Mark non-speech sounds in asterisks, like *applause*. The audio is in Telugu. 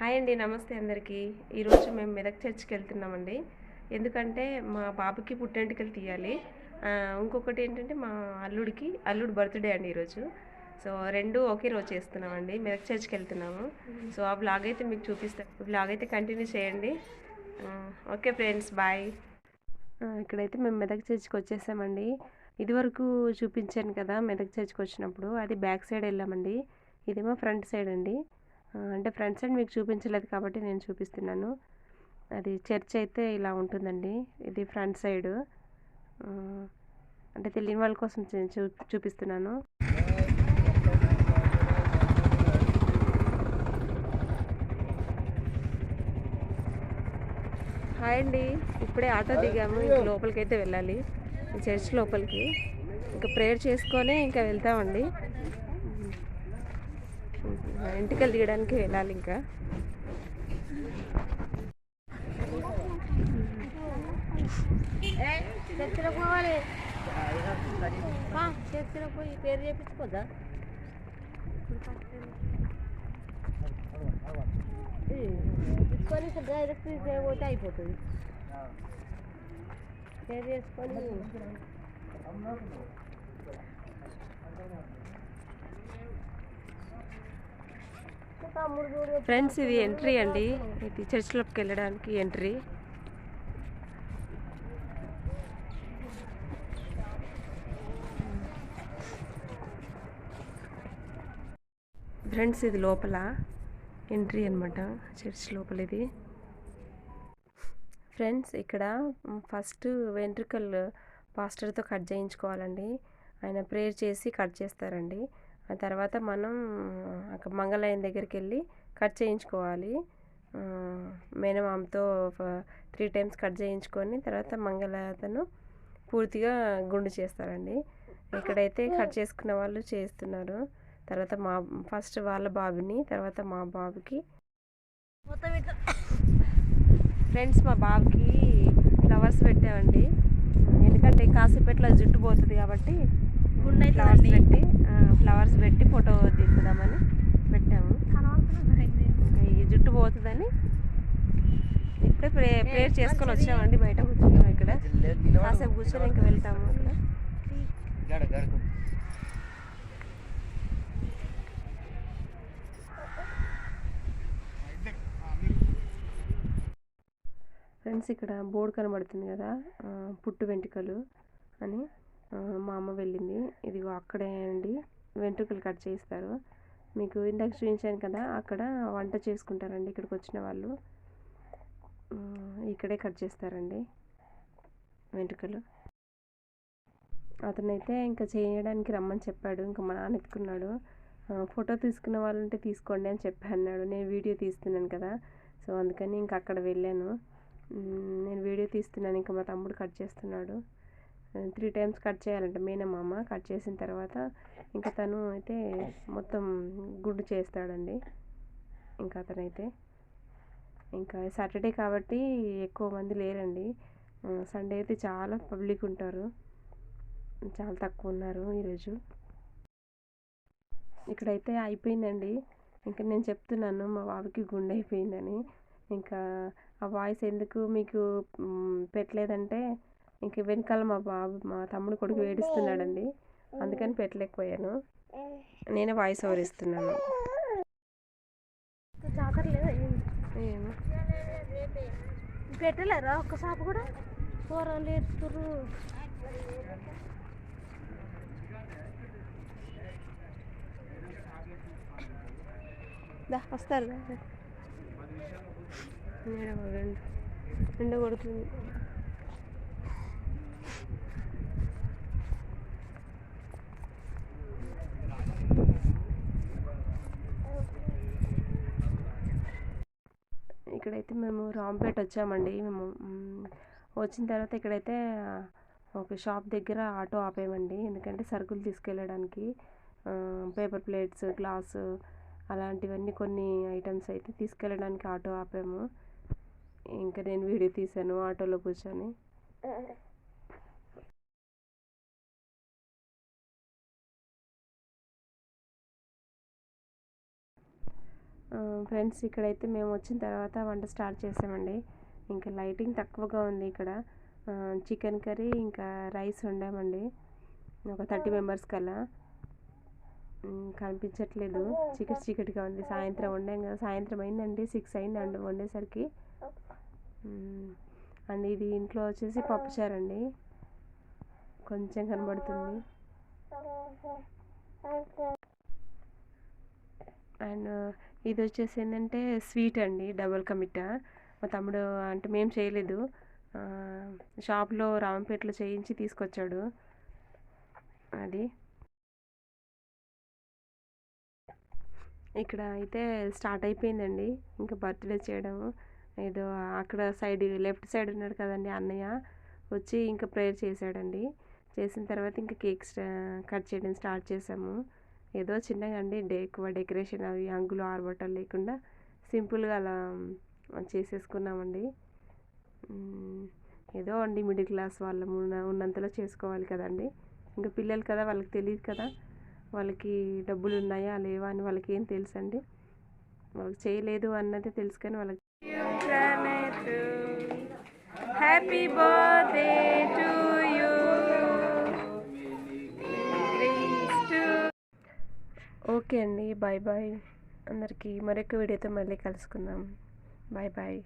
హాయ్ అండి నమస్తే అందరికీ. ఈరోజు మేము మెదక్ చర్చ్కి వెళ్తున్నామండి. ఎందుకంటే మా బాబుకి పుట్టెంటికలు తీయాలి. ఇంకొకటి ఏంటంటే మా అల్లుడికి అల్లుడు బర్త్డే అండి ఈరోజు సో రెండు ఒకే రోజు చేస్తున్నామండి. మెదక్ చర్చ్కి వెళ్తున్నాము. సో ఆ బ్లాగ్ అయితే మీకు చూపిస్తాను బ్లాగ్ అయితే కంటిన్యూ చేయండి. Okay friends bye. ఇక్కడైతే మేము మెదక్ చర్చ్కి వచ్చేసామండి. ఇదివరకు చూపించాను కదా మెదక్ చర్చ్కి వచ్చినప్పుడు. అది బ్యాక్ సైడ్ వెళ్ళామండి. ఇదేమో ఫ్రంట్ సైడ్ అండి. అంటే ఫ్రంట్ సైడ్ మీకు చూపించలేదు కాబట్టి నేను చూపిస్తున్నాను. అది చర్చ్ అయితే ఇలా ఉంటుందండి. ఇది ఫ్రంట్ సైడ్. అంటే తెలియని వాళ్ళ కోసం చూ- చూపిస్తున్నాను. హాయ్ అండి. ఇప్పుడే ఆటో దిగాము. ఇంక లోపలికి అయితే వెళ్ళాలి. ఈ చర్చ్ లోపలికి. ఇంకా ప్రేయర్ చేసుకొని ఇంకా వెళ్తామండి. ఇంటికి తీయడానికి వెళ్ళాలి ఇంకా. పోవాలి. చేతిలో పోయి పేరు చేపించుకోదా తీసుకొని డైరెక్ట్ పోతే అయిపోతుంది. పేరు చేసుకొని ఫ్రెండ్స్ ఇది ఎంట్రీ అండి. ఇది చర్చ్లోకి వెళ్ళడానికి ఎంట్రీ ఫ్రెండ్స్ ఇది లోపల ఎంట్రీ అనమాట చర్చ్ లోపల ఇది. ఫ్రెండ్స్ ఇక్కడ ఫస్ట్ వెంట్రుకలు పాస్టర్తో కట్ చేయించుకోవాలండి. ఆయన ప్రేయర్ చేసి కట్ చేస్తారండి. ఆ తర్వాత మనం అక్కడ మంగళాయన దగ్గరికి వెళ్ళి కట్ చేయించుకోవాలి. మేనమామతో త్రీ టైమ్స్ కట్ చేయించుకొని తర్వాత మంగళతను పూర్తిగా గుండు చేస్తారండి. ఇక్కడైతే కట్ చేసుకున్న వాళ్ళు చేస్తున్నారు తర్వాత మా ఫస్ట్ వాళ్ళ బాబుని తర్వాత మా బాబుకి. ఫ్రెండ్స్ మా బాబుకి ఫ్లవర్స్ పెట్టామండి. ఎందుకంటే కాసేపట్లో జుట్టు పోతుంది కాబట్టి గుండె ఫ్లవర్స్. పెట్టి ఫ్లవర్స్ పెట్టి ఫోటో తీద్దామని పెట్టాము. ఈ జుట్టు పోతుందని ఇప్పుడే ప్రే ప్రేయర్ చేసుకొని వచ్చామండి బయట కూర్చున్నాం ఇక్కడ. కాసేపు కూర్చొని ఇంకా వెళ్తాము అక్కడ. ఫ్రెండ్స్ ఇక్కడ బోర్డు కనబడుతుంది కదా పుట్టు వెంట్రుకలు అని మా అమ్మ వెళ్ళింది. ఇదిగో అక్కడే అండి. వెంట్రుకలు కట్ చేస్తారు మీకు ఇందాక చూపించాను కదా అక్కడ వంట చేసుకుంటారండి ఇక్కడికి వచ్చిన వాళ్ళు. ఇక్కడే కట్ చేస్తారండి వెంట్రుకలు. అతనైతే ఇంకా చేయడానికి రమ్మని చెప్పాడు ఇంకా మా నాన్న ఎత్తుకున్నాడు. ఫోటో తీసుకున్న వాళ్ళు ఉంటే తీసుకోండి అని చెప్పి అన్నాడు. నేను వీడియో తీస్తున్నాను కదా సో అందుకని ఇంకా అక్కడ వెళ్ళాను. నేను వీడియో తీస్తున్నాను ఇంకా మా తమ్ముడు కట్ చేస్తున్నాడు. త్రీ టైమ్స్ కట్ చేయాలంట మేనమామ కట్ చేసిన తర్వాత ఇంకా తను అయితే మొత్తం గుడ్డు చేస్తాడండి. ఇంకా అతనైతే. ఇంకా సాటర్డే కాబట్టి ఎక్కువ మంది లేరండి. సండే అయితే చాలా పబ్లిక్ ఉంటారు. చాలా తక్కువ ఉన్నారు ఈరోజు. ఇక్కడైతే అయిపోయిందండి. ఇంకా నేను చెప్తున్నాను మా బాబుకి గుండె అయిపోయిందని. ఇంకా ఆ వాయిస్ ఎందుకు మీకు పెట్టలేదంటే ఇంక వెనకాల మా బాబు మా తమ్ముడు కొడుకు ఏడుస్తున్నాడండి. అందుకని పెట్టలేకపోయాను. నేనే వాయిస్ ఓవర్ ఇస్తున్నాను. జాతర లేదా ఏం? ఏమో. పెట్టలేరా? ఒక్క షాప్ కూడా కూరలు ఎత్తురు వస్తారు. *laughs* ఎండ కొడుతుంది ఇక్కడైతే మేము రాంపేట వచ్చామండి. మేము వచ్చిన తర్వాత ఇక్కడైతే ఒక షాప్ దగ్గర ఆటో ఆపేయమండి ఎందుకంటే సరుకులు తీసుకెళ్ళడానికి పేపర్ ప్లేట్స్ గ్లాసు అలాంటివన్నీ కొన్ని ఐటమ్స్ అయితే తీసుకెళ్ళడానికి ఆటో ఆపాము. ఇంకా నేను వీడియో తీశాను ఆటోలో కూర్చొని. ఫ్రెండ్స్ ఇక్కడైతే మేము వచ్చిన తర్వాత వంట స్టార్ట్ చేసామండి. ఇంకా లైటింగ్ తక్కువగా ఉంది ఇక్కడ. చికెన్ కర్రీ ఇంకా రైస్ వండామండి. ఒక థర్టీ మెంబర్స్ కల్లా. కనిపించట్లేదు. చీకటి చీకటిగా ఉంది. సాయంత్రం వండాం కదా. సాయంత్రం అయిందండి. సిక్స్ అయిందండి వండేసరికి. ఉమ్, అండ్ ఇది ఇంట్లో వచ్చేసి పప్పుచారు అండి. కొంచెం కనబడుతుంది. అండ్ ఇది వచ్చేసి ఏంటంటే స్వీట్ అండి డబుల్ కమిట. మా తమ్ముడు అంటే మేము చేయలేదు. షాప్లో రామంపేటలో చేయించి తీసుకొచ్చాడు. అది. ఇక్కడ అయితే స్టార్ట్ అయిపోయిందండి. ఇంకా బర్త్డే చేయడం. ఏదో అక్కడ సైడ్ లెఫ్ట్ సైడ్ ఉన్నాడు కదండి అన్నయ్య. వచ్చి ఇంకా ప్రేయర్ చేశాడండి. చేసిన తర్వాత ఇంకా కేక్ కట్ చేయడం స్టార్ట్ చేసాము ఏదో చిన్నగా అండి డే ఎక్కువ డెకరేషన్ అవి అంగులు ఆరబట్టలు లేకుండా సింపుల్గా అలా చేసేసుకున్నామండి. ఏదో అండి మిడిల్ క్లాస్ వాళ్ళము ఉన్నంతలో చేసుకోవాలి కదండి. ఇంకా పిల్లలు కదా వాళ్ళకి తెలియదు కదా వాళ్ళకి డబ్బులు ఉన్నాయా లేవా అని వాళ్ళకి ఏం తెలుసు అండి వాళ్ళకి చేయలేదు అన్నది తెలుసు కానీ వాళ్ళకి హ్యాపీ బర్త్డే టు ఓకే అండి. Bye bye. అందరికీ మరొక వీడియోతో మళ్ళీ కలుసుకుందాం. Bye bye.